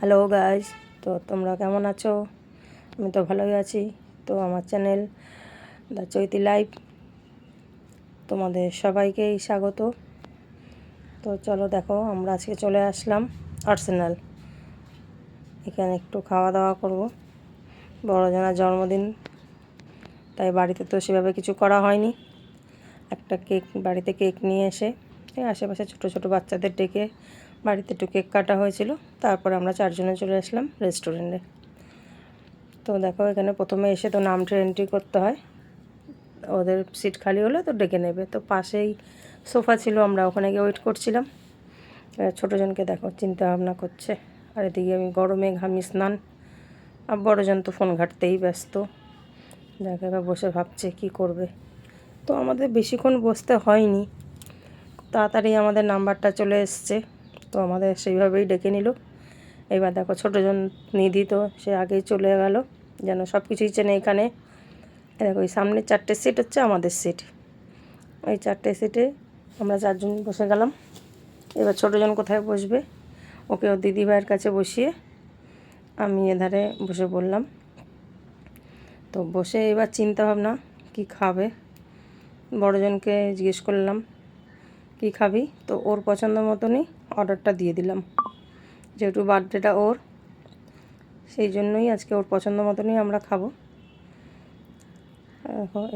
Hello guys তো তোমরা কেমন আছো? আমি তো ভালোই আছি। তো আমার চ্যানেল দ্য চৈতি লাইভ তোমাদের সবাইকেই স্বাগত। তো চলো দেখো, আমরা আজকে চলে আসলাম আর্সেনাল এখানে একটু খাওয়া দাওয়া করব। বড়জনার জন্মদিন। তাই বাড়িতে তো সেভাবে কিছু করা হয়নি। একটা কেক, বাড়িতে কেক নিয়ে এসে আশেপাশে ছোটো ছোটো বাচ্চাদের ডেকে বাড়িতে একটু কেক কাটা হয়েছিল, তারপর আমরা চারজনে চলে আসলাম রেস্টুরেন্টে তো দেখো এখানে প্রথমে এসে তো নামটা এন্ট্রি করতে হয়। ওদের সিট খালি হলে তো ডেকে নেবে। তো পাশেই সোফা ছিল, আমরা ওখানে গিয়ে ওয়েট করছিলাম। ছোটোজনকে দেখো, চিন্তা ভাবনা করছে। আর এদিকে আমি গরমে ঘামি স্নান। আর বড়জন তো ফোন ঘাটতেই ব্যস্ত। দেখো এবার বসে ভাবছে কি করবে। তো আমাদের বেশিক্ষণ বসতে হয়নি। তাড়াতাড়ি আমাদের নাম্বারটা চলে এসছে। তো আমাদের সেইভাবেই ডেকে নিল। এবার দেখো ছোটোজন নিধি তো সে আগেই চলে গেল। যেন সব কিছুই চেনে এখানে। দেখো ওই সামনের চারটে সিট হচ্ছে আমাদের সিট ওই চারটে সিটে আমরা চারজন বসে গেলাম। এবার ছোটোজন কোথায় বসবে? ওকে ওর দিদিভাইয়ের কাছে বসিয়ে আমি এধারে বসে বললাম তো বসে এবার চিন্তা ভাবনা, কী খাবে? বড়জনকে জিজ্ঞেস করলাম, কী খাবি? তো ওর পছন্দ মতনই অর্ডারটা দিয়ে দিলাম। যেহেতু বার্থডেটা ওর, সেই জন্যই আজকে ওর পছন্দ মতনই আমরা খাব।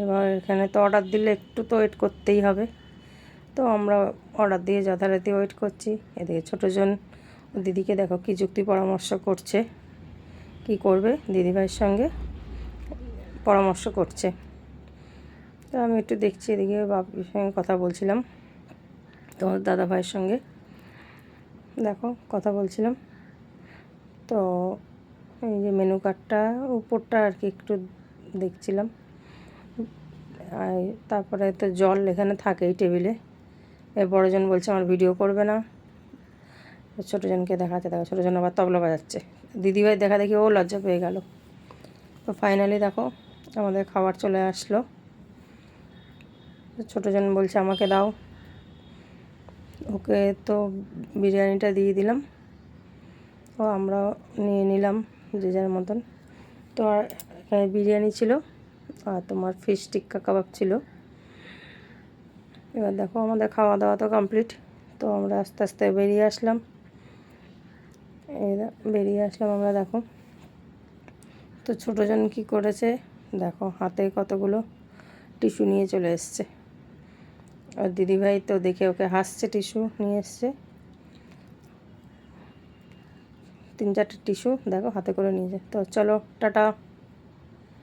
এবার এখানে তো অর্ডার দিলে একটু তো ওয়েট করতেই হবে। তো আমরা অর্ডার দিয়ে যথারীতি ওয়েট করছি। এদিকে ছোটোজন দিদিকে দেখো কী যুক্তি পরামর্শ করছে। কি করবে? দিদিভাইয়ের সঙ্গে পরামর্শ করছে। তো আমি একটু দেখছি, এদিকে বাপির সঙ্গে কথা বলছিলাম। তোমার দাদা ভাইয়ের সঙ্গে। দেখো, কথা বলছিলাম। তো এই যে মেনু কার্ডটা উপরটা আর কি একটু দেখছিলাম। আর তারপরে তো জল এখানে থাকেই টেবিলে। এর বড়জন বলছে, আমার ভিডিও করবে না। ছোটোজনকে দেখাচ্ছে, দেখো ছোটোজন আবার তবলা বাজাচ্ছে। দিদিভাই দেখা দেখি, ও লজ্জা পেয়ে গেল। তো ফাইনালি দেখো, আমাদের খাবার চলে আসলো। ছোটোজন বলছে, আমাকে দাও। ওকে তো বিরিয়ানিটা দিয়ে দিলাম। ও আমরা নিয়ে নিলাম যে যার মতন। তো আর এখানে বিরিয়ানি ছিল আর তোমার ফিশ টিক্কা কাবাব ছিল। এবার দেখো আমাদের খাওয়া দাওয়া তো কমপ্লিট তো আমরা আস্তে আস্তে বেরিয়ে আসলাম। বেরিয়ে আসলাম আমরা দেখো। তো ছোটোজন কি করেছে? দেখো হাতে কতগুলো টিস্যু নিয়ে চলে এসছে। আর দিদিভাই তো দেখে ওকে হাসছে, টিস্যু নিয়ে এসছে। তিন চারটে টিস্যু দেখো, হাতে করে নিয়ে যায়। তো চলো, টাটা।